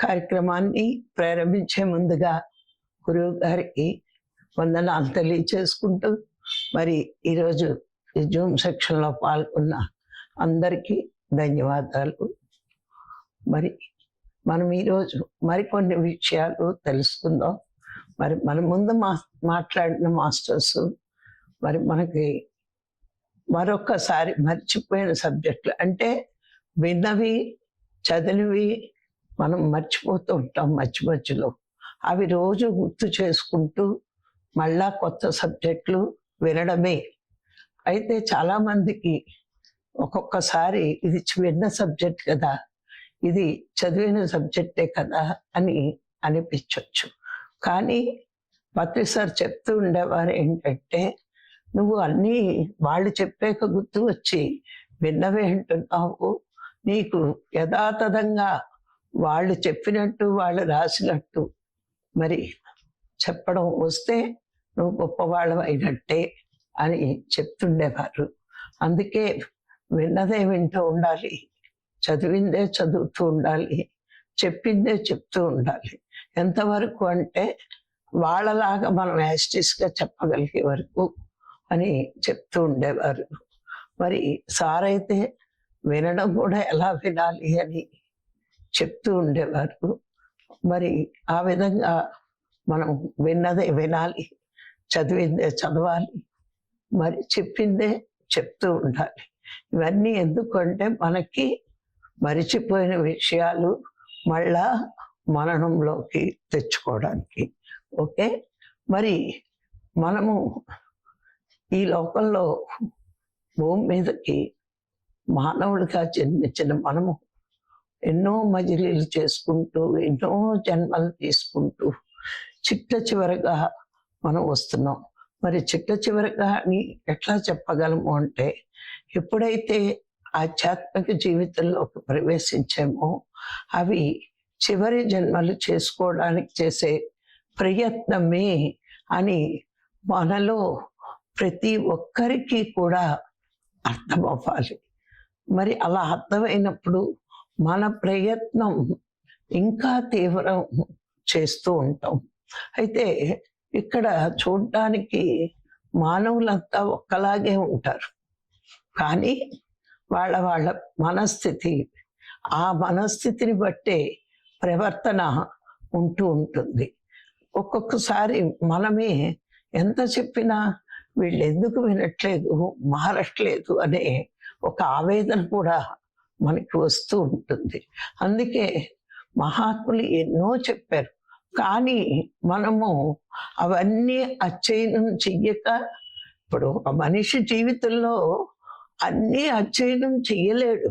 కార్యక్రమాన్ని ప్రారంభించే ముందుగా గురువు గారికి వందనాలు తెలియచేసుకుంటూ మరి ఈరోజు జూమ్ సెక్షన్లో పాల్గొన్న అందరికీ ధన్యవాదాలు. మరి మనం ఈరోజు మరికొన్ని విషయాలు తెలుసుకుందాం. మరి మన ముందు మా మాట్లాడిన మాస్టర్స్ మరి మనకి మరొకసారి మర్చిపోయిన సబ్జెక్టులు అంటే విన్నవి చదివి మనం మర్చిపోతూ ఉంటాం మధ్య మధ్యలో. అవి రోజు గుర్తు చేసుకుంటూ మళ్ళా కొత్త సబ్జెక్టులు వినడమే. అయితే చాలామందికి ఒక్కొక్కసారి ఇది విన్న సబ్జెక్ట్ కదా ఇది చదివిన సబ్జెక్టే కదా అని అనిపించవచ్చు కానీ పత్రి సార్ చెప్తూ ఉండేవారు ఏంటంటే నువ్వు అన్నీ వాళ్ళు చెప్పాక గుర్తు వచ్చి విన్నవే అంటున్నావు. నీకు యథాతథంగా వాళ్ళు చెప్పినట్టు వాళ్ళు రాసినట్టు. మరి చెప్పడం వస్తే నువ్వు గొప్పవాళ్ళం అయినట్టే అని చెప్తుండేవారు. అందుకే విన్నదే వింటూ ఉండాలి. చదివిందే చదువుతూ ఉండాలి. చెప్పిందే చెప్తూ ఉండాలి. ఎంతవరకు అంటే వాళ్ళలాగా మనం యాస్టిస్గా చెప్పగలిగే వరకు అని చెప్తూ ఉండేవారు. మరి సార్ అయితే వినడం కూడా ఎలా వినాలి అని చెప్తూ ఉండేవారు. మరి ఆ విధంగా మనం విన్నదే వినాలి చదివిందే చదవాలి మరి చెప్పిందే చెప్తూ ఉండాలి. ఇవన్నీ ఎందుకంటే మనకి మరిచిపోయిన విషయాలు మళ్ళా మననంలోకి తెచ్చుకోవడానికి. ఓకే? మరి మనము ఈ లోకంలో భూమి మీదకి మానవుడిగా జన్మించిన మనము ఎన్నో మజిలీలు చేసుకుంటూ ఎన్నో జన్మలు తీసుకుంటూ చిట్ట చివరగా మనం వస్తున్నాం. మరి చిట్ట చివరగా అని ఎట్లా చెప్పగలము అంటే ఎప్పుడైతే ఆధ్యాత్మిక జీవితంలోకి ప్రవేశించామో అవి చివరి జన్మలు చేసుకోవడానికి చేసే ప్రయత్నమే అని మనలో ప్రతి ఒక్కరికి కూడా అర్థమవ్వాలి. మరి అలా అర్థమైనప్పుడు మన ప్రయత్నం ఇంకా తీవ్రం చేస్తూ ఉంటాం. అయితే ఇక్కడ చూడడానికి మానవులంతా ఒక్కలాగే ఉంటారు. కానీ వాళ్ళ వాళ్ళ మనస్థితి ఆ మనస్థితిని బట్టే ప్రవర్తన ఉంటూ ఉంటుంది. ఒక్కొక్కసారి మనమే ఎంత చెప్పినా వీళ్ళు ఎందుకు వినట్లేదు మారట్లేదు అనే ఒక ఆవేదన కూడా మనకి వస్తూ ఉంటుంది. అందుకే మహాత్ములు ఎన్నో చెప్పారు. కానీ మనము అవన్నీ అధ్యయనం చెయ్యక ఇప్పుడు ఒక మనిషి జీవితంలో అన్నీ అధ్యయనం చెయ్యలేడు.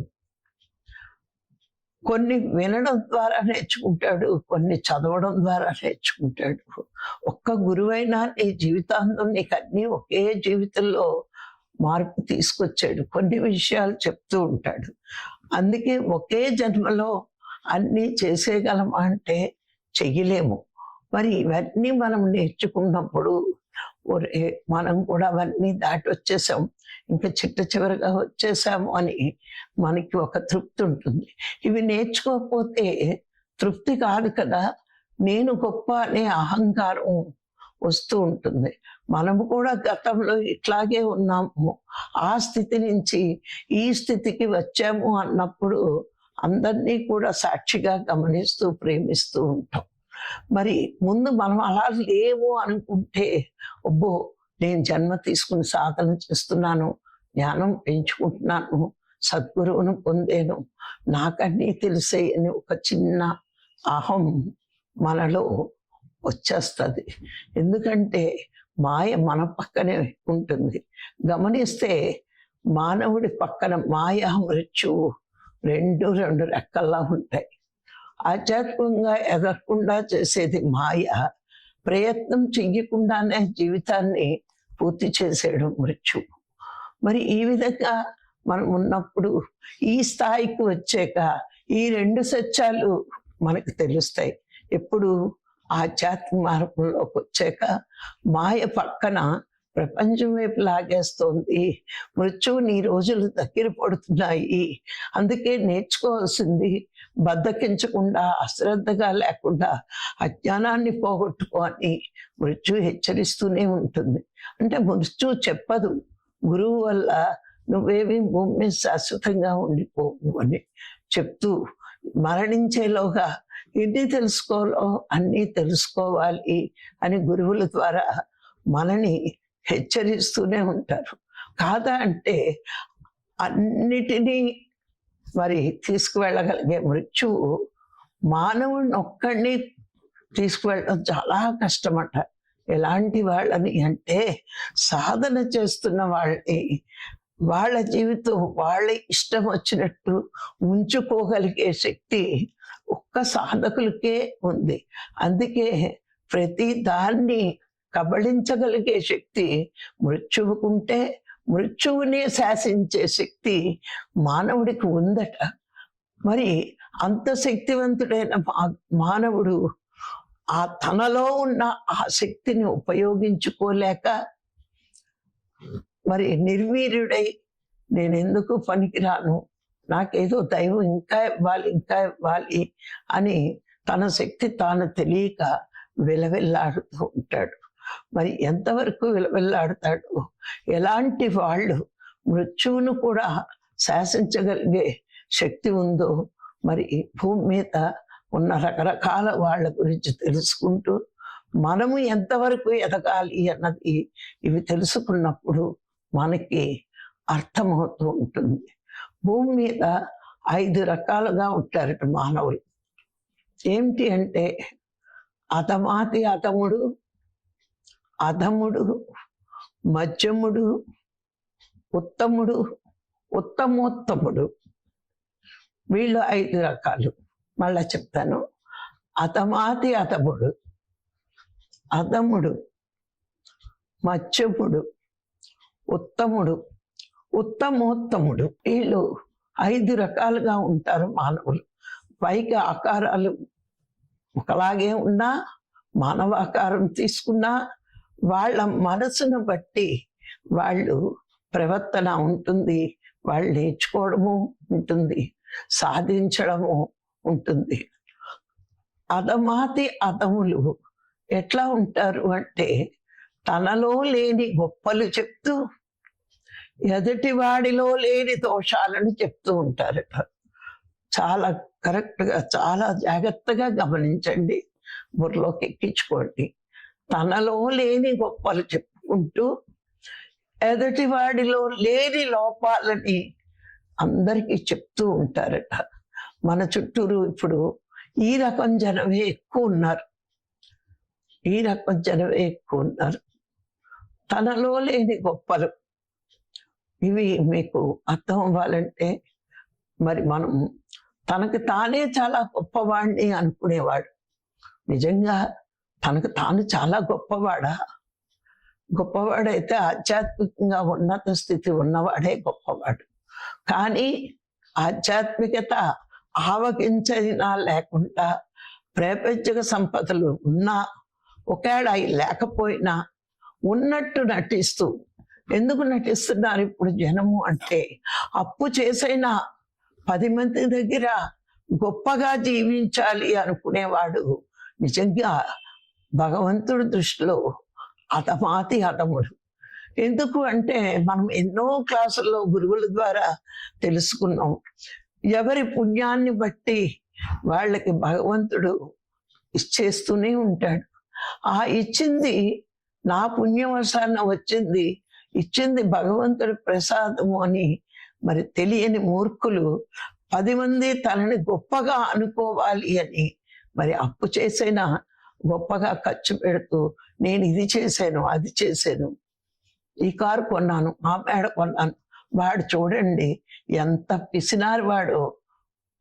కొన్ని వినడం ద్వారా నేర్చుకుంటాడు కొన్ని చదవడం ద్వారా నేర్చుకుంటాడు. ఒక్క గురువైనా నీ జీవితాంతం నీకు అన్నీ ఒకే జీవితంలో మార్పు తీసుకొచ్చాడు. కొన్ని విషయాలు చెప్తూ ఉంటాడు. అందుకే ఒకే జన్మలో అన్నీ చేసేయగలమా అంటే చెయ్యలేము. మరి ఇవన్నీ మనం నేర్చుకున్నప్పుడు ఒరే మనం కూడా అవన్నీ దాటి వచ్చేసాం ఇంకా చిట్ట చివరిగా వచ్చేసాము అని మనకి ఒక తృప్తి ఉంటుంది. ఇవి నేర్చుకోకపోతే తృప్తి కాదు కదా. నేను గొప్ప అనే అహంకారం వస్తూ ఉంటుంది. మనము కూడా గతంలో ఇట్లాగే ఉన్నాము. ఆ స్థితి నుంచి ఈ స్థితికి వచ్చాము అన్నప్పుడు అందరినీ కూడా సాక్షిగా గమనిస్తూ ప్రేమిస్తూ ఉంటాం. మరి ముందు మనం అలా లేవు అనుకుంటే ఒబ్బో నేను జన్మ తీసుకుని సాధన చేస్తున్నాను జ్ఞానం పెంచుకుంటున్నాను సద్గురువును పొందాను నాకన్నీ తెలిసే అని ఒక చిన్న అహం మనలో వచ్చేస్తుంది. ఎందుకంటే మాయ మన పక్కనే ఉంటుంది. గమనిస్తే మానవుడి పక్కన మాయ మృత్యువు రెండు రెండు రెక్కల్లా ఉంటాయి. ఆధ్యాత్మికంగా ఎదగకుండా చేసేది మాయ ప్రయత్నం చెయ్యకుండానే జీవితాన్ని పూర్తి చేసేయడం మృత్యు. మరి ఈ విధంగా మనం ఉన్నప్పుడు ఈ స్థాయికి వచ్చాక ఈ రెండు సత్యాలు మనకు తెలుస్తాయి. ఎప్పుడు ఆధ్యాత్మిక మార్గంలోకి వచ్చాక మాయ పక్కన ప్రపంచం వైపు లాగేస్తోంది. మృత్యువు నీ రోజులు దగ్గర పడుతున్నాయి. అందుకే నేర్చుకోవాల్సింది బద్దకించకుండా అశ్రద్ధగా లేకుండా అజ్ఞానాన్ని పోగొట్టుకొని మృత్యు హెచ్చరిస్తూనే ఉంటుంది. అంటే మృత్యు చెప్పదు గురువు వల్ల నువ్వేమి భూమి శాశ్వతంగా ఉండిపోవు అని చెప్తూ మరణించేలోగా ఎన్ని తెలుసుకోవాలో అన్నీ తెలుసుకోవాలి అని గురువుల ద్వారా మనని హెచ్చరిస్తూనే ఉంటారు. కాదా అంటే అన్నిటినీ మరి తీసుకువెళ్ళగలిగే మృత్యువు మానవుడిని ఒక్కడిని తీసుకువెళ్ళడం చాలా కష్టమట. ఎలాంటి వాళ్ళని అంటే సాధన చేస్తున్న వాళ్ళని వాళ్ళ జీవితం వాళ్ళ ఇష్టం వచ్చినట్టు ఉంచుకోగలిగే శక్తి ఒక్క సాధకులకే ఉంది. అందుకే ప్రతి దాన్ని కబళించగలిగే శక్తి మృత్యువుకుంటే మృత్యువునే శాసించే శక్తి మానవుడికి ఉందట. మరి అంత శక్తివంతుడైన మా- మానవుడు ఆ తనలో ఉన్న ఆ శక్తిని ఉపయోగించుకోలేక మరి నిర్వీర్యుడై నేను ఎందుకు పనికిరాను? నాకేదో దైవం ఇంకా ఇవ్వాలి ఇంకా ఇవ్వాలి అని తన శక్తి తాను తెలియక విలవిల్లాడుతూ ఉంటాడు. మరి ఎంతవరకు విలవిల్లాడుతాడు? ఎలాంటి వాళ్ళు మృత్యువును కూడా శాసించగలిగే శక్తి ఉందో మరి భూమి మీద ఉన్న రకరకాల వాళ్ళ గురించి తెలుసుకుంటూ మనము ఎంతవరకు ఎదగాలి అన్నది ఇవి తెలుసుకున్నప్పుడు మనకి అర్థమవుతూ ఉంటుంది. భూమి మీద ఐదు రకాలుగా ఉంటారట మానవులు. ఏమిటి అంటే అతమాతి అతముడు అధముడు మధ్యముడు ఉత్తముడు ఉత్తమోత్తముడు. వీళ్ళు ఐదు రకాలు. మళ్ళా చెప్తాను. అతమాతి అతముడు అధముడు మధ్యముడు ఉత్తముడు. ఉత్తమోత్తముడు. వీళ్ళు ఐదు రకాలుగా ఉంటారు మానవులు. పైకి ఆకారాలు ఒకలాగే ఉన్నా మానవాకారం తీసుకున్నా వాళ్ళ మనసును బట్టి వాళ్ళు ప్రవర్తన ఉంటుంది వాళ్ళు నేర్చుకోవడము ఉంటుంది సాధించడము ఉంటుంది. అదమాతి అదములు ఎట్లా ఉంటారు అంటే తనలో లేని గొప్పలు చెప్తూ ఎదుటి వాడిలో లేని దోషాలను చెప్తూ ఉంటారట చాలా కరెక్ట్గా చాలా జాగ్రత్తగా గమనించండి. బుర్రలోకి ఎక్కించుకోండి. తనలో లేని గొప్పలు చెప్పుకుంటూ ఎదుటి వాడిలో లేని లోపాలని అందరికీ చెప్తూ ఉంటారట. మన చుట్టూరు ఇప్పుడు ఈ రకం జనమే ఎక్కువ ఉన్నారు. ఈ రకం జనమే ఎక్కువ ఉన్నారు. తనలో లేని గొప్పలు ఇవి మీకు అర్థం అవ్వాలంటే మరి మనం తనకు తానే చాలా గొప్పవాడిని అనుకునేవాడు. నిజంగా తనకు తాను చాలా గొప్పవాడా? గొప్పవాడైతే ఆధ్యాత్మికంగా ఉన్నత స్థితి ఉన్నవాడే గొప్పవాడు. కానీ ఆధ్యాత్మికత ఆవగించైనా లేకుండా ప్రపంచక సంపదలు ఉన్నా ఒకవేళ అవి లేకపోయినా ఉన్నట్టు నటిస్తూ ఎందుకు నటిస్తున్నారు ఇప్పుడు జనము అంటే? అప్పు చేసైనా పది మంది దగ్గర గొప్పగా జీవించాలి అనుకునేవాడు. నిజంగా భగవంతుడి దృష్టిలో అతమాతి అతముడు ఎందుకు అంటే మనం ఎన్నో క్లాసుల్లో గురువుల ద్వారా తెలుసుకున్నాం. ఎవరి పుణ్యాన్ని బట్టి వాళ్ళకి భగవంతుడు ఇచ్చేస్తూనే ఉంటాడు. ఆ ఇచ్చింది నా పుణ్యవశాన వచ్చింది ఇచ్చింది భగవంతుడి ప్రసాదము అని మరి తెలియని మూర్ఖులు పది మంది తనని గొప్పగా అనుకోవాలి అని మరి అప్పు చేసైనా గొప్పగా ఖర్చు పెడుతూ నేను ఇది చేశాను అది చేశాను. ఈ కారు కొన్నాను ఆ మేడ కొన్నాను. వాడు చూడండి ఎంత పిసినారు వాడు.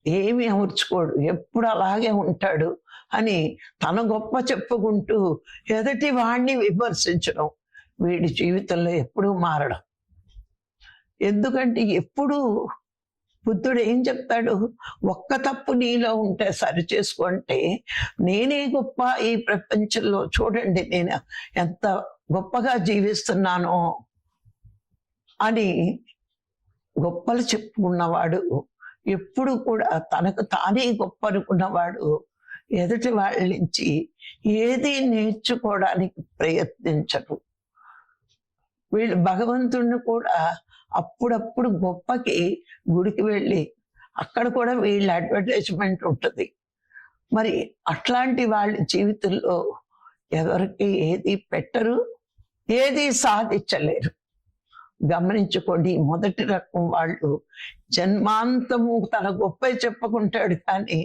ఏమి అమర్చుకోడు ఎప్పుడు అలాగే ఉంటాడు అని తన గొప్ప చెప్పుకుంటూ ఎదటి వాడిని విమర్శించడం. వీడి జీవితంలో ఎప్పుడూ మారడం. ఎందుకంటే ఎప్పుడూ బుద్ధుడు ఏం చెప్తాడు? ఒక్క తప్పు నీలో ఉంటే సరి చేసుకుంటే నేనే గొప్ప ఈ ప్రపంచంలో చూడండి నేను ఎంత గొప్పగా జీవిస్తున్నానో అని గొప్పలు చెప్పుకున్నవాడు ఎప్పుడు కూడా తనకు తానే గొప్ప అనుకున్నవాడు ఎదుటి వాళ్ళ నుంచి ఏది నేర్చుకోవడానికి ప్రయత్నించరు వీళ్ళు భగవంతుడిని కూడా అప్పుడప్పుడు గొప్పకి గుడికి వెళ్ళి అక్కడ కూడా వీళ్ళ అడ్వర్టైజ్మెంట్ ఉంటుంది. మరి అట్లాంటి వాళ్ళ జీవితంలో ఎవరికి ఏది పెట్టరు ఏది సాధించలేరు. గమనించుకోండి మొదటి రకం వాళ్ళు జన్మాంతము తన గొప్ప చెప్పుకుంటాడు కానీ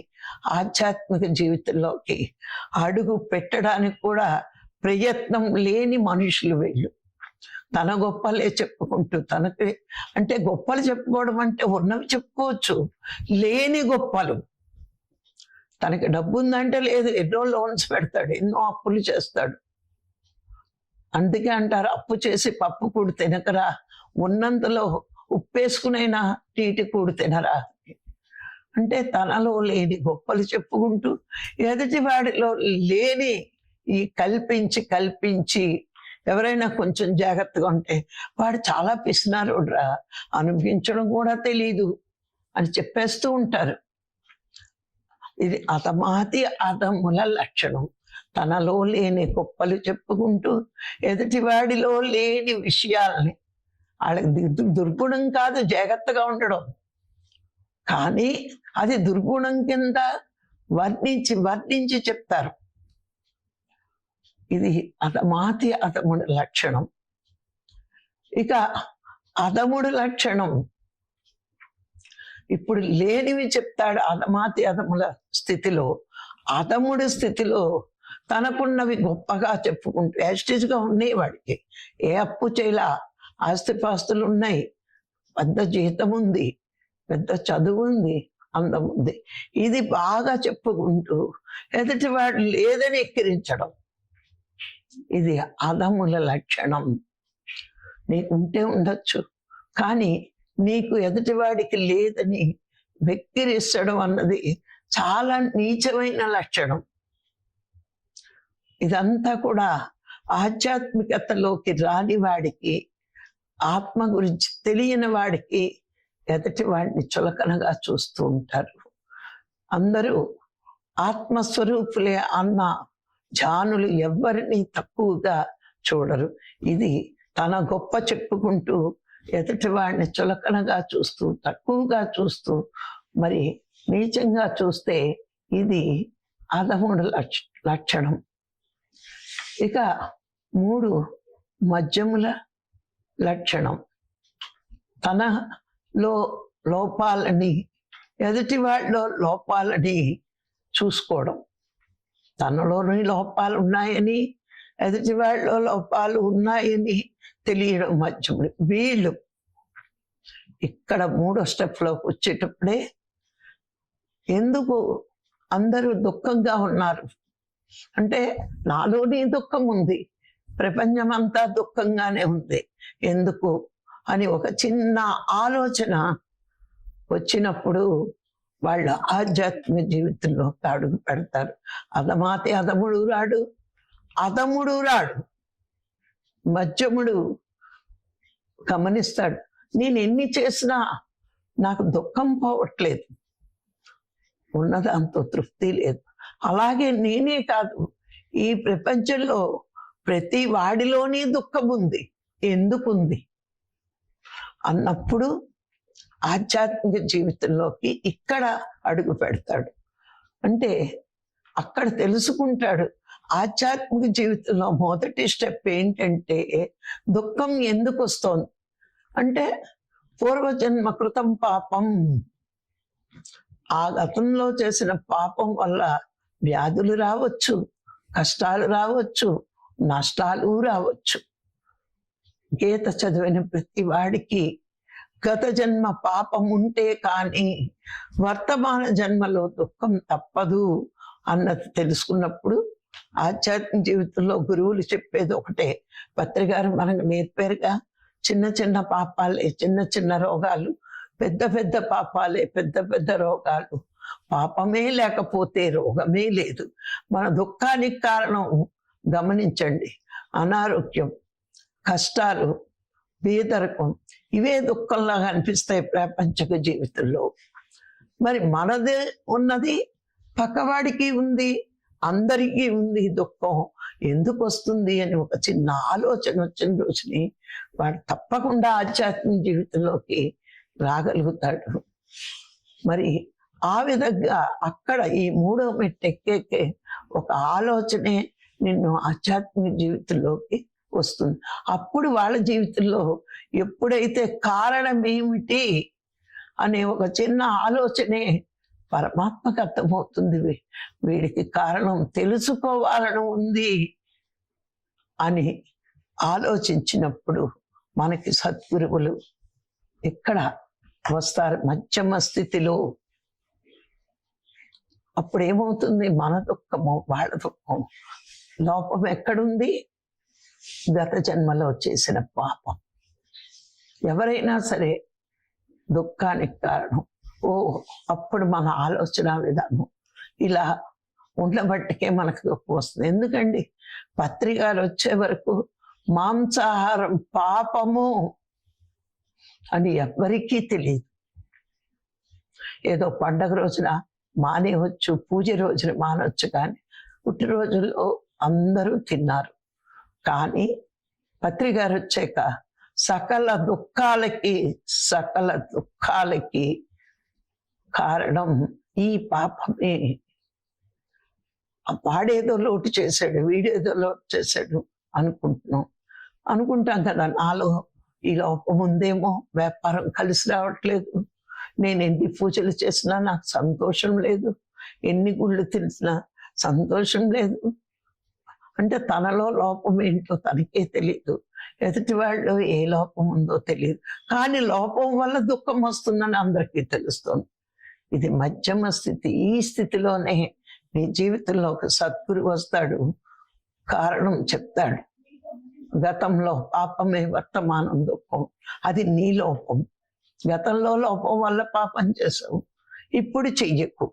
ఆధ్యాత్మిక జీవితంలోకి అడుగు పెట్టడానికి కూడా ప్రయత్నం లేని మనుషులు వీళ్ళు. తన గొప్పలే చెప్పుకుంటూ తనకి అంటే గొప్పలు చెప్పుకోవడం అంటే ఉన్నవి చెప్పుకోవచ్చు. లేని గొప్పలు. తనకి డబ్బు ఉందంటే లేదు ఎన్నో లోన్స్ పెడతాడు ఎన్నో అప్పులు చేస్తాడు. అందుకే అంటారు అప్పు చేసి పప్పు కూడు తినకరా. ఉన్నంతలో ఉప్పేసుకునైనా టీటి కూడు తినరా. అంటే తనలో లేని గొప్పలు చెప్పుకుంటూ ఎదుటి వాడిలో లేని ఈ కల్పించి కల్పించి ఎవరైనా కొంచెం జాగ్రత్తగా ఉంటే వాడు చాలా పిసినారుడ్రా. అనుభవించడం కూడా తెలీదు అని చెప్పేస్తూ ఉంటారు. ఇది అతమాతి అతముల లక్షణం. తనలో లేని గొప్పలు చెప్పుకుంటూ ఎదుటివాడిలో లేని విషయాల్ని వాళ్ళకి దుర్గుణం కాదు జాగ్రత్తగా ఉండడం. కానీ అది దుర్గుణం కింద వర్ణించి వర్ణించి చెప్తారు. ఇది అతమాతి అతముడి లక్షణం. ఇక అదముడు లక్షణం. ఇప్పుడు లేనివి చెప్తాడు అధమాతి అదముల స్థితిలో. అదముడి స్థితిలో తనకున్నవి గొప్పగా చెప్పుకుంటూ యాస్టిజ్గా ఉన్నాయి వాడికి ఏ అప్పు చేయలా? ఆస్తిపాస్తులు ఉన్నాయి పెద్ద జీతం ఉంది పెద్ద చదువు ఉంది అందం ఉంది ఇది బాగా చెప్పుకుంటూ ఎదుటి వాడు లేదని ఎక్కిరించడం. ఇది అదముల లక్షణం. నీకుంటే ఉండొచ్చు. కానీ నీకు ఎదుటివాడికి లేదని వెక్కిరిస్తడం అన్నది చాలా నీచమైన లక్షణం. ఇదంతా కూడా ఆధ్యాత్మికతలోకి రాని వాడికి ఆత్మ గురించి తెలియని వాడికి ఎదటి వాడిని చులకనగా చూస్తూ ఉంటారు. అందరూ ఆత్మస్వరూపులే అన్న జానులు ఎవ్వరిని తక్కువగా చూడరు. ఇది తన గొప్ప చెప్పుకుంటూ ఎదుటి వాడిని చులకనగా చూస్తూ తక్కువగా చూస్తూ మరి నీచంగా చూస్తే ఇది అధముడు లక్ష లక్షణం. ఇక మూడు మద్యముల లక్షణం. తనలో లోపాలని ఎదుటి వాళ్ళలో లోపాలని చూసుకోవడం. తనలోని లోపాలు ఉన్నాయని ఎదుటివాళ్ళలో లోపాలు ఉన్నాయని తెలియడం మధ్యముడు వీళ్ళు ఇక్కడ మూడో స్టెప్లోకి వచ్చేటప్పుడే ఎందుకు అందరూ దుఃఖంగా ఉన్నారు? అంటే నాలోనే దుఃఖం ఉంది ప్రపంచం అంతా దుఃఖంగానే ఉంది. ఎందుకు అని ఒక చిన్న ఆలోచన వచ్చినప్పుడు వాళ్ళ ఆధ్యాత్మిక జీవితంలో అడుగు పెడతారు. అదమాతే అదముడు రాడు అదముడు రాడు మధ్యముడు గమనిస్తాడు నేను ఎన్ని చేసినా నాకు దుఃఖం పోవట్లేదు. ఉన్నదాంతో తృప్తి లేదు. అలాగే నేనే కాదు ఈ ప్రపంచంలో ప్రతి వాడిలోనే దుఃఖం ఉంది ఎందుకుంది? అన్నప్పుడు ఆధ్యాత్మిక జీవితంలోకి ఇక్కడ అడుగు పెడతాడు. అంటే అక్కడ తెలుసుకుంటాడు ఆధ్యాత్మిక జీవితంలో మొదటి స్టెప్ ఏంటంటే దుఃఖం ఎందుకు వస్తోంది? అంటే పూర్వజన్మ కృతం పాపం. ఆ గతంలో చేసిన పాపం వల్ల వ్యాధులు రావచ్చు కష్టాలు రావచ్చు నష్టాలు రావచ్చు. గీత చదివిన ప్రతి వాడికి గత జన్మ పాపం ఉంటే కానీ వర్తమాన జన్మలో దుఃఖం తప్పదు అన్నది తెలుసుకున్నప్పుడు ఆధ్యాత్మిక జీవితంలో గురువులు చెప్పేది ఒకటే. పత్రికారు మనకు నేర్పారుగా చిన్న చిన్న పాపాలే చిన్న చిన్న రోగాలు పెద్ద పెద్ద పాపాలే పెద్ద పెద్ద రోగాలు. పాపమే లేకపోతే రోగమే లేదు. మన దుఃఖానికి కారణం గమనించండి. అనారోగ్యం కష్టాలు బీదరకం. ఇవే దుఃఖంలాగా అనిపిస్తాయి ప్రాపంచిక జీవితంలో. మరి మనదే ఉన్నది పక్కవాడికి ఉంది అందరికీ ఉంది దుఃఖం. ఎందుకు వస్తుంది అని ఒక చిన్న ఆలోచన వచ్చిన రోజుని వాడు తప్పకుండా ఆధ్యాత్మిక జీవితంలోకి రాగలుగుతాడు. మరి ఆ విధంగా అక్కడ ఈ మూడో మెట్టు ఎక్కేకే ఒక ఆలోచనే నిన్ను ఆధ్యాత్మిక జీవితంలోకి వస్తుంది. అప్పుడు వాళ్ళ జీవితంలో ఎప్పుడైతే కారణం ఏమిటి అనే ఒక చిన్న ఆలోచనే పరమాత్మకు అర్థమవుతుంది వీడికి కారణం తెలుసుకోవాలని ఉంది అని ఆలోచించినప్పుడు మనకి సద్గురువులు ఇక్కడ వస్తారు? మధ్యమ స్థితిలో. అప్పుడు ఏమవుతుంది మన దుఃఖము వాళ్ళ దుఃఖం లోపం ఎక్కడుంది? గత జన్మలో చేసిన పాపం. ఎవరైనా సరే దుఃఖానికి కారణం. ఓ అప్పుడు మన ఆలోచన విధానం ఇలా ఉండబట్టికే మనకు దుఃఖం వస్తుంది. ఎందుకండి? పత్రికలు వచ్చే వరకు మాంసాహారం పాపము అని ఎవ్వరికీ తెలియదు. ఏదో పండగ రోజున మానేవచ్చు పూజ రోజున మానవచ్చు కానీ పుట్టినరోజుల్లో అందరూ తిన్నారు. కానీ పత్రికారు వచ్చాక సకల దుఃఖాలకి సకల దుఃఖాలకి కారణం ఈ పాపమే. వాడేదో లోటు చేశాడు వీడేదో లోటు చేశాడు అనుకుంటున్నాం. అనుకుంటాం కదా నాలో ఈ లోపం ఉందేమో వ్యాపారం కలిసి రావట్లేదు. నేను ఎన్ని పూజలు చేసినా నాకు సంతోషం లేదు. ఎన్ని గుళ్ళు తెలిసినా సంతోషం లేదు. అంటే తనలో లోపం ఏంటో తనకే తెలియదు ఎదుటి వాళ్ళు ఏ లోపం ఉందో తెలియదు కానీ లోపం వల్ల దుఃఖం వస్తుందని అందరికీ తెలుస్తుంది. ఇది మధ్యమ స్థితి. ఈ స్థితిలోనే నీ జీవితంలో ఒక సద్గురు వస్తాడు. కారణం చెప్తాడు. గతంలో పాపమే వర్తమానం దుఃఖం. అది నీ లోపం. గతంలో లోపం వల్ల పాపం చేసావు. ఇప్పుడు చెయ్యకు.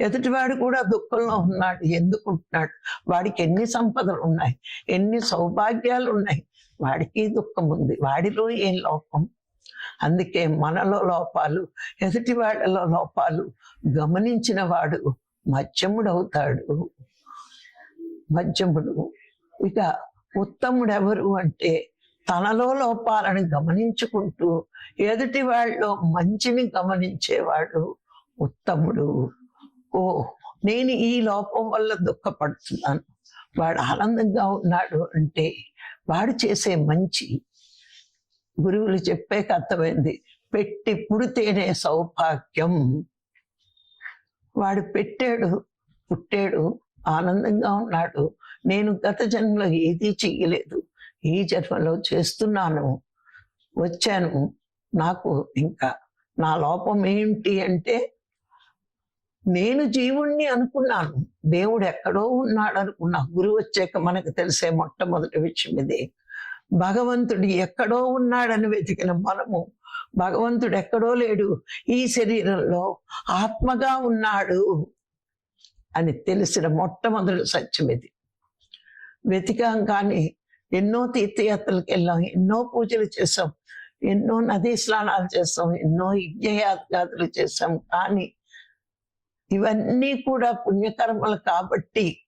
ఎదుటివాడు కూడా దుఃఖంలో ఉన్నాడు. ఎందుకుంటున్నాడు? వాడికి ఎన్ని సంపదలు ఉన్నాయి? ఎన్ని సౌభాగ్యాలు ఉన్నాయి వాడికి దుఃఖం ఉంది. వాడిలో ఏం లోపం? అందుకే మనలో లోపాలు ఎదుటి వాళ్ళలో లోపాలు గమనించిన వాడు మధ్యముడు అవుతాడు మధ్యముడు. ఇక ఉత్తముడు ఎవరు అంటే తనలో లోపాలను గమనించుకుంటూ ఎదుటి వాళ్ళలో మంచిని గమనించేవాడు ఉత్తముడు. ఓ నేను ఈ లోపం వల్ల దుఃఖపడుతున్నాను. వాడు ఆనందంగా ఉన్నాడు అంటే వాడు చేసే మంచి గురువులు చెప్పే అర్థమైంది పెట్టి పుడితేనే సౌభాగ్యం. వాడు పెట్టాడు పుట్టాడు ఆనందంగా ఉన్నాడు. నేను గత జన్మలో ఏదీ చెయ్యలేదు. ఈ జన్మలో చేస్తున్నాను. వచ్చాను. నాకు ఇంకా నా లోపం ఏంటి అంటే నేను జీవుణ్ణి అనుకున్నాను. దేవుడు ఎక్కడో ఉన్నాడు అనుకున్నా. గురువు వచ్చాక మనకు తెలిసే మొట్టమొదటి విషయం ఇది. భగవంతుడు ఎక్కడో ఉన్నాడని వెతికిన మనము. భగవంతుడు ఎక్కడో లేడు. ఈ శరీరంలో ఆత్మగా ఉన్నాడు అని తెలిసిన మొట్టమొదటి సత్యం ఇది. వెతికాం కానీ ఎన్నో తీర్థయాత్రలకు వెళ్ళాం. ఎన్నో పూజలు చేసాం ఎన్నో నదీ స్నానాలు చేస్తాం ఎన్నో యజ్ఞయాత్రలు చేసాం కానీ ఇవన్నీ కూడా పుణ్యకర్మలు కాబట్టి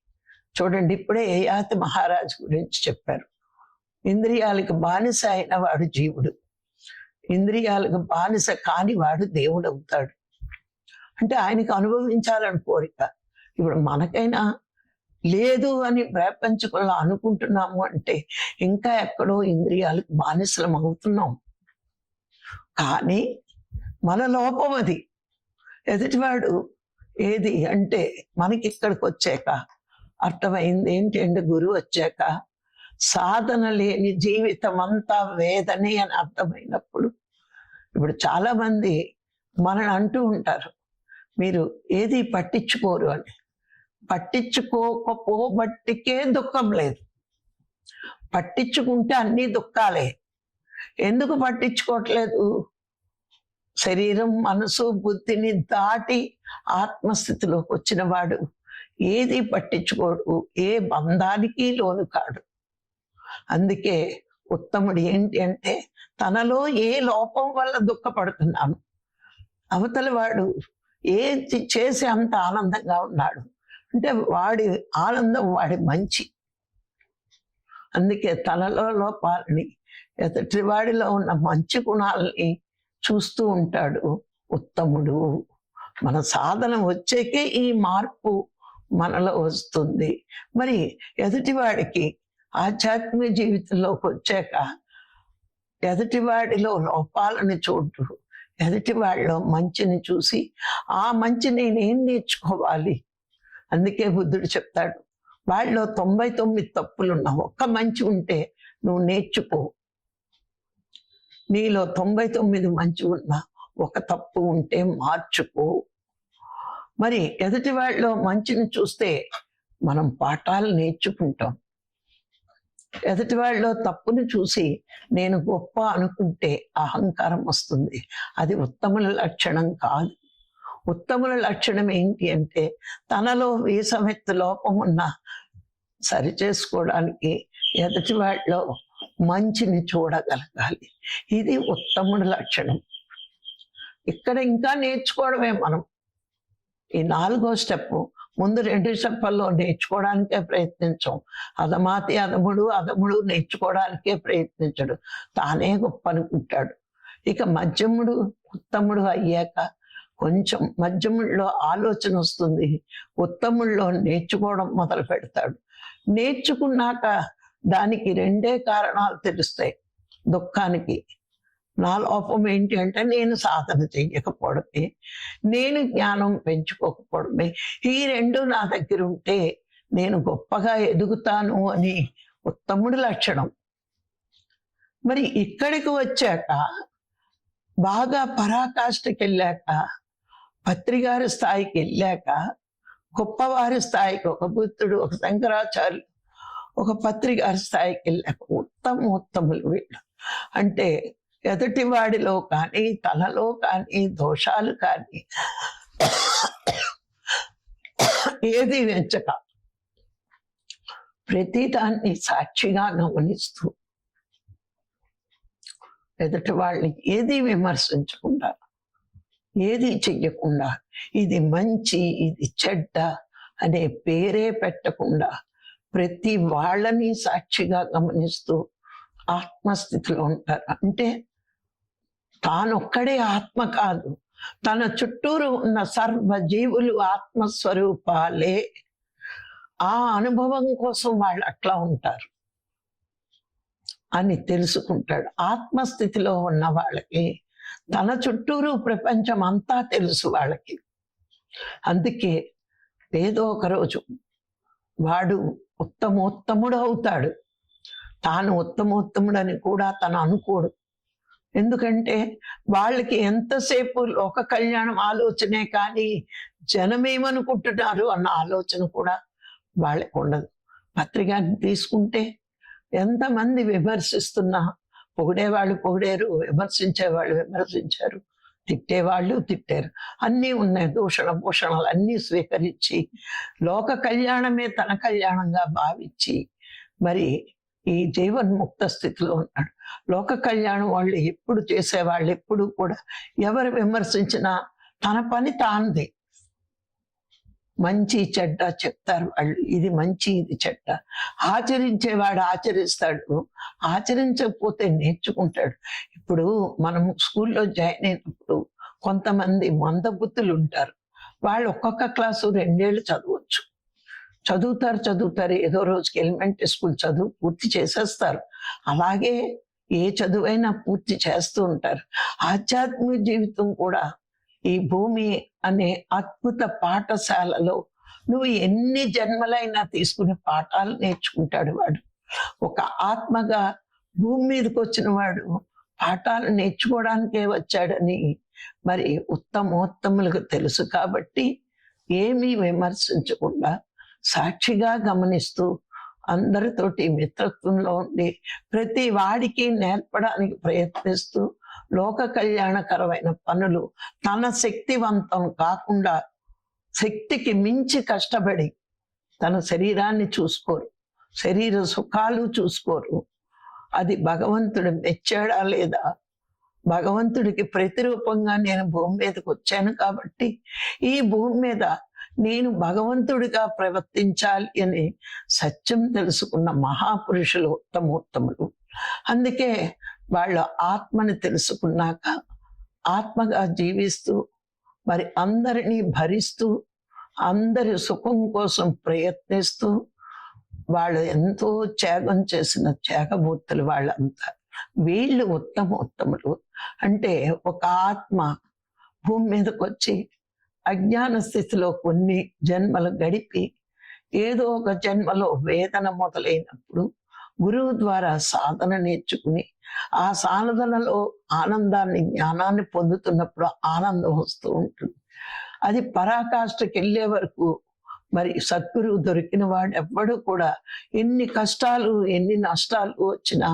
చూడండి ఇప్పుడే యయాతి మహారాజు గురించి చెప్పారు. ఇంద్రియాలకు బానిస అయిన వాడు జీవుడు. ఇంద్రియాలకు బానిస కాని వాడు దేవుడు అవుతాడు. అంటే ఆయనకు అనుభవించాలని కోరిక. ఇప్పుడు మనకైనా లేదు అని ప్రపంచకుల్లో అనుకుంటున్నాము అంటే ఇంకా ఎక్కడో ఇంద్రియాలకు బానిసలం అవుతున్నాం. కానీ మన లోపం అది. ఎదుటివాడు ఏది? అంటే మనకి ఇక్కడికి వచ్చాక అర్థమైంది ఏంటంటే గురువు వచ్చాక సాధన లేని జీవితం అంతా వేదనే అని అర్థమైనప్పుడు ఇప్పుడు చాలా మంది మనల్ని అంటూ ఉంటారు. మీరు ఏది పట్టించుకోరు అని. పట్టించుకోకపోబట్టికే దుఃఖం లేదు. పట్టించుకుంటే అన్ని దుఃఖాలే. ఎందుకు పట్టించుకోవట్లేదు? శరీరం మనసు బుద్ధిని దాటి ఆత్మస్థితిలోకి వచ్చిన వాడు ఏది పట్టించుకోడు ఏ బంధానికి లోను కాడు. అందుకే ఉత్తముడు ఏంటి అంటే తనలో ఏ లోపం వల్ల దుఃఖపడుతున్నాను అవతల వాడు ఏది చేసి అంత ఆనందంగా ఉన్నాడు. అంటే వాడి ఆనందం వాడి మంచి. అందుకే తనలో లోపాలని ఎదుటి వాడిలో ఉన్న మంచి గుణాలని చూస్తూ ఉంటాడు ఉత్తముడు. మన సాధన వచ్చేకే ఈ మార్పు మనలో వస్తుంది. మరి ఎదుటివాడికి ఆధ్యాత్మిక జీవితంలోకి వచ్చాక ఎదుటివాడిలో లోపాలను చూడు ఎదుటివాడిలో మంచిని చూసి ఆ మంచి నేనేం నేర్చుకోవాలి? అందుకే బుద్ధుడు చెప్తాడు వాళ్ళలో తొంభై తొమ్మిది తప్పులు ఉన్నావు ఒక్క మంచి ఉంటే నువ్వు నేర్చుకో. నీలో తొంభై తొమ్మిది మంచి ఉన్నా ఒక తప్పు ఉంటే మార్చుకో. మరి ఎదుటి వాళ్ళు మంచిని చూస్తే మనం పాఠాలు నేర్చుకుంటాం. ఎదుటి వాళ్ళు తప్పుని చూసి నేను గొప్ప అనుకుంటే అహంకారం వస్తుంది. అది ఉత్తముల లక్షణం కాదు. ఉత్తముల లక్షణం ఏంటి అంటే తనలో వీసమెత్తు లోపం ఉన్న సరి చేసుకోవడానికి ఎదుటి వాళ్ళలో మంచిని చూడగలగాలి. ఇది ఉత్తముడి లక్షణం. ఇక్కడ ఇంకా నేర్చుకోవడమే మనం. ఈ నాలుగో స్టెప్ ముందు రెండు స్టెప్పుల్లో నేర్చుకోవడానికే ప్రయత్నించం. అదమాతి అదముడు అదముడు నేర్చుకోవడానికే ప్రయత్నించడు. తానే గొప్ప అనుకుంటాడు ఇక మధ్యముడు ఉత్తముడు అయ్యాక కొంచెం మధ్యముడిలో ఆలోచన వస్తుంది. ఉత్తముడిలో నేర్చుకోవడం మొదలు పెడతాడు. నేర్చుకున్నాక దానికి రెండే కారణాలు తెలుస్తాయి. దుఃఖానికి నా లోపం ఏంటి అంటే నేను సాధన చెయ్యకపోవడమే నేను జ్ఞానం పెంచుకోకపోవడమే. ఈ రెండు నా దగ్గర ఉంటే నేను గొప్పగా ఎదుగుతాను అని ఉత్తముడి లక్షణం. మరి ఇక్కడికి వచ్చాక బాగా పరాకాష్ఠకి వెళ్ళాక పత్రికారి స్థాయికి వెళ్ళాక గొప్పవారి స్థాయికి ఒక బుద్ధుడు ఒక శంకరాచార్యులు ఒక పత్రికారి స్థాయికి వెళ్ళాక ఉత్తమ ఉత్తములు వీళ్ళు. అంటే ఎదుటి వాడిలో కానీ తనలో కానీ దోషాలు కానీ ఏది వెంచక ప్రతిదాన్ని సాక్షిగా గమనిస్తూ ఎదుటి వాళ్ళని ఏది విమర్శించకుండా ఏది చెయ్యకుండా ఇది మంచి ఇది చెడ్డ అనే పేరే పెట్టకుండా ప్రతి వాళ్ళని సాక్షిగా గమనిస్తూ ఆత్మస్థితిలో ఉంటారు. అంటే తానొక్కడే ఆత్మ కాదు. తన చుట్టూరు ఉన్న సర్వ జీవులు ఆత్మస్వరూపాలే. ఆ అనుభవం కోసం వాళ్ళు అట్లా ఉంటారు. అని తెలుసుకుంటాడు. ఆత్మస్థితిలో ఉన్న వాళ్ళకి తన చుట్టూరు ప్రపంచం అంతా తెలుసు వాళ్ళకి. అందుకే ఏదో ఒక రోజు వాడు ఉత్తమోత్తముడు అవుతాడు. తాను ఉత్తమోత్తముడని కూడా తను అనుకోడు. ఎందుకంటే వాళ్ళకి ఎంతసేపు లోక కళ్యాణం ఆలోచనే కానీ జనమేమనుకుంటున్నారు అన్న ఆలోచన కూడా వాళ్ళకి ఉండదు. పత్రికని తీసుకుంటే ఎంతమంది విమర్శిస్తున్నా పొగిడేవాళ్ళు పొగిడారు విమర్శించే వాళ్ళు విమర్శించారు తిట్టేవాళ్ళు తిట్టారు. అన్నీ ఉన్నాయి దూషణ భూషణాలు అన్నీ స్వీకరించి లోక కళ్యాణమే తన కళ్యాణంగా భావించి మరి ఈ జీవన్ముక్త స్థితిలో ఉన్నాడు. లోక కళ్యాణం వాళ్ళు ఎప్పుడు చేసేవాళ్ళు ఎప్పుడు కూడా ఎవరు విమర్శించినా తన పని తాంది మంచి చెడ్డ చెప్తారు వాళ్ళు. ఇది మంచి ఇది చెడ్డ. ఆచరించేవాడు ఆచరిస్తాడు. ఆచరించకపోతే నేర్చుకుంటాడు. ఇప్పుడు మనం స్కూల్లో జాయిన్ అయినప్పుడు కొంతమంది మందబుద్ధులు ఉంటారు వాళ్ళు ఒక్కొక్క క్లాసు రెండేళ్ళు చదవచ్చు. చదువుతారు చదువుతారు. ఏదో రోజుకి ఎలిమెంటరీ స్కూల్ చదువు పూర్తి చేసేస్తారు. అలాగే ఏ చదువైనా పూర్తి చేస్తూ ఉంటారు. ఆధ్యాత్మిక జీవితం కూడా ఈ భూమి అనే అద్భుత పాఠశాలలో నువ్వు ఎన్ని జన్మలైనా తీసుకునే పాఠాలు నేర్చుకుంటాడు వాడు. ఒక ఆత్మగా భూమి మీదకి వచ్చిన వాడు పాఠాలు నేర్చుకోవడానికే వచ్చాడని మరి ఉత్తమోత్తములకు తెలుసు కాబట్టి ఏమీ విమర్శించకుండా సాక్షిగా గమనిస్తూ అందరితోటి మిత్రత్వంలో ఉండి ప్రతి వాడికి నేర్పడానికి ప్రయత్నిస్తూ లోక కళ్యాణకరమైన పనులు తన శక్తివంతం కాకుండా శక్తికి మించి కష్టపడి తన శరీరాన్ని చూసుకోరు. శరీర సుఖాలు చూసుకోరు. అది భగవంతుడు మెచ్చాడా లేదా? భగవంతుడికి ప్రతిరూపంగా నేను భూమి మీదకి వచ్చాను కాబట్టి ఈ భూమి మీద నేను భగవంతుడిగా ప్రవర్తించాలి అని సత్యం తెలుసుకున్న మహాపురుషులు ఉత్తమోత్తములు. అందుకే వాళ్ళ ఆత్మని తెలుసుకున్నాక ఆత్మగా జీవిస్తూ మరి అందరినీ భరిస్తూ అందరి సుఖం కోసం ప్రయత్నిస్తూ వాళ్ళు ఎంతో త్యాగం చేసిన త్యాగమూర్తులు వాళ్ళంతా. వీళ్ళు ఉత్తమ ఉత్తములు అంటే ఒక ఆత్మ భూమి మీదకి వచ్చి అజ్ఞాన స్థితిలో కొన్ని జన్మలు గడిపి ఏదో ఒక జన్మలో వేదన మొదలైనప్పుడు గురువు ద్వారా సాధన నేర్చుకుని ఆ సాధనలో ఆనందాన్ని జ్ఞానాన్ని పొందుతున్నప్పుడు ఆనందం వస్తూ ఉంటుంది. అది పరాకాష్ఠకి వెళ్ళే వరకు మరి సద్గురువు దొరికిన వాడు ఎవ్వడు కూడా ఎన్ని కష్టాలు ఎన్ని నష్టాలు వచ్చినా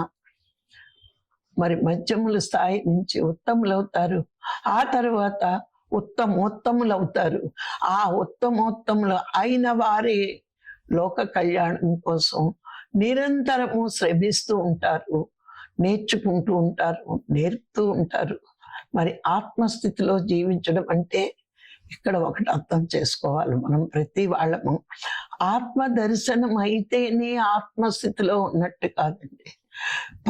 మరి మధ్యముల స్థాయి నుంచి ఉత్తములు అవుతారు ఆ తర్వాత ఉత్తమోత్తములు అవుతారు ఆ ఉత్తమోత్తములు అయిన వారే లోక కళ్యాణం కోసం నిరంతరము శ్రమిస్తూ ఉంటారు నేర్చుకుంటూ ఉంటారు నేర్పుతూ ఉంటారు. మరి ఆత్మస్థితిలో జీవించడం అంటే ఇక్కడ ఒకటి అర్థం చేసుకోవాలి మనం ప్రతి వాళ్ళము. ఆత్మ దర్శనం అయితేనే ఆత్మస్థితిలో ఉన్నట్టు కాదండి.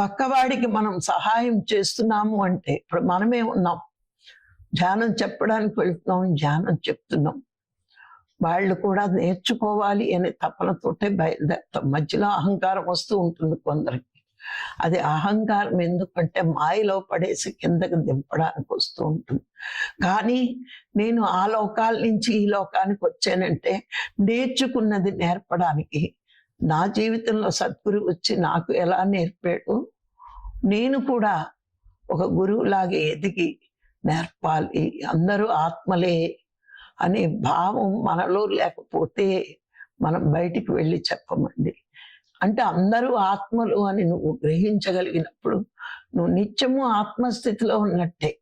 పక్కవాడికి మనం సహాయం చేస్తున్నాము అంటే ఇప్పుడు మనమే ఉన్నాం ధ్యానం చెప్పడానికి వెళ్తున్నాం ధ్యానం చెప్తున్నాం. వాళ్ళు కూడా నేర్చుకోవాలి అనే తపనతోటే బయలుదేరుతాం మధ్యలో అహంకారం వస్తూ ఉంటుంది కొందరికి. అది అహంకారం ఎందుకంటే మాయలో పడేసి కిందకి దింపడానికి వస్తూ ఉంటుంది. కానీ నేను ఆ లోకాల నుంచి ఈ లోకానికి వచ్చానంటే నేర్చుకున్నది నేర్పడానికి. నా జీవితంలో సద్గురు వచ్చి నాకు ఎలా నేర్పాడు? నేను కూడా ఒక గురువులాగా ఎదిగి నేర్పాలి. అందరూ ఆత్మలే అనే భావం మనలో లేకపోతే మనం బయటికి వెళ్ళి చెప్పమండి. అంటే అందరూ ఆత్మలు అని నువ్వు గ్రహించగలిగినప్పుడు నువ్వు నిత్యము ఆత్మస్థితిలో ఉన్నట్టే.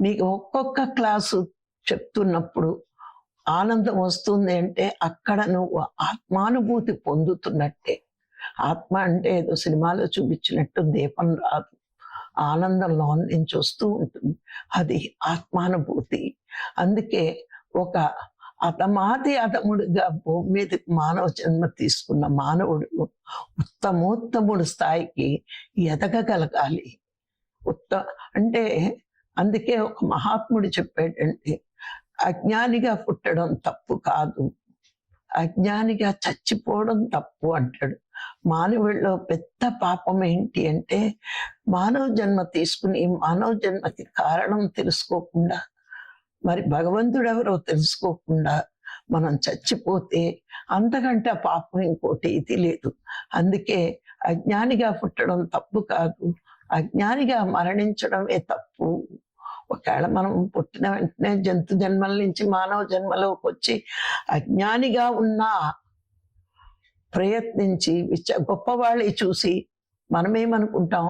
నీకు ఒక్కొక్క క్లాసు చెప్తున్నప్పుడు ఆనందం వస్తుంది అంటే అక్కడ నువ్వు ఆత్మానుభూతి పొందుతున్నట్టే. ఆత్మ అంటే ఏదో సినిమాలో చూపించినట్టు దీపం రాదు. ఆనందంలో నుంచి వస్తూ ఉంటుంది. అది ఆత్మానుభూతి. అందుకే ఒక అతమాతి అతముడిగా భూమి మీదకి మానవ జన్మ తీసుకున్న మానవుడు ఉత్తమోత్తముడు స్థాయికి ఎదగగలగాలి. ఉత్త అంటే అందుకే ఒక మహాత్ముడు చెప్పాడంటే అజ్ఞానిగా పుట్టడం తప్పు కాదు. అజ్ఞానిగా చచ్చిపోవడం తప్పు అంటాడు. మానవుల్లో పెద్ద పాపం ఏంటి అంటే మానవ జన్మ తీసుకుని మానవ జన్మకి కారణం తెలుసుకోకుండా మరి భగవంతుడు ఎవరో తెలుసుకోకుండా మనం చచ్చిపోతే అంతకంటే పాపం ఇంకోటి ఇది లేదు. అందుకే అజ్ఞానిగా పుట్టడం తప్పు కాదు. అజ్ఞానిగా మరణించడమే తప్పు. ఒకవేళ మనం పుట్టిన వెంటనే జంతు జన్మల నుంచి మానవ జన్మలోకి వచ్చి అజ్ఞానిగా ఉన్నా ప్రయత్నించి విచ్చ గొప్పవాళ్ళని చూసి మనమేమనుకుంటాం?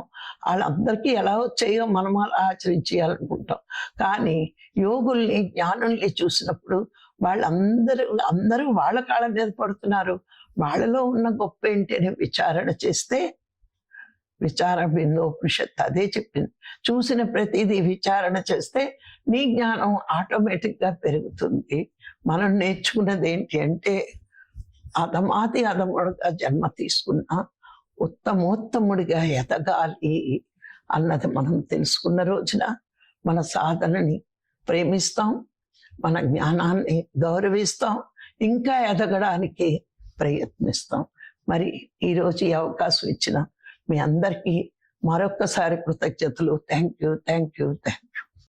వాళ్ళందరికీ ఎలా వచ్చాయో మనం అలా ఆచరించేయాలనుకుంటాం. కానీ యోగుల్ని జ్ఞానుల్ని చూసినప్పుడు వాళ్ళందరూ అందరూ వాళ్ళ కాళ్ళ మీద పడుతున్నారు. వాళ్ళలో ఉన్న గొప్ప ఏంటి అని విచారణ చేస్తే విచార బిందోపనిషత్ అదే చెప్పింది. చూసిన ప్రతిదీ విచారణ చేస్తే నీ జ్ఞానం ఆటోమేటిక్గా పెరుగుతుంది. మనం నేర్చుకున్నది ఏంటి అంటే అధమాతి అధముడుగా జన్మ తీసుకున్న ఉత్తమోత్తముడిగా ఎదగాలి అన్నది మనం తెలుసుకున్న రోజున మన సాధనని ప్రేమిస్తాం మన జ్ఞానాన్ని గౌరవిస్తాం ఇంకా ఎదగడానికి ప్రయత్నిస్తాం. మరి ఈరోజు ఈ అవకాశం ఇచ్చిన మీ అందరికీ మరొక్కసారి కృతజ్ఞతలు. Thank you thank you thank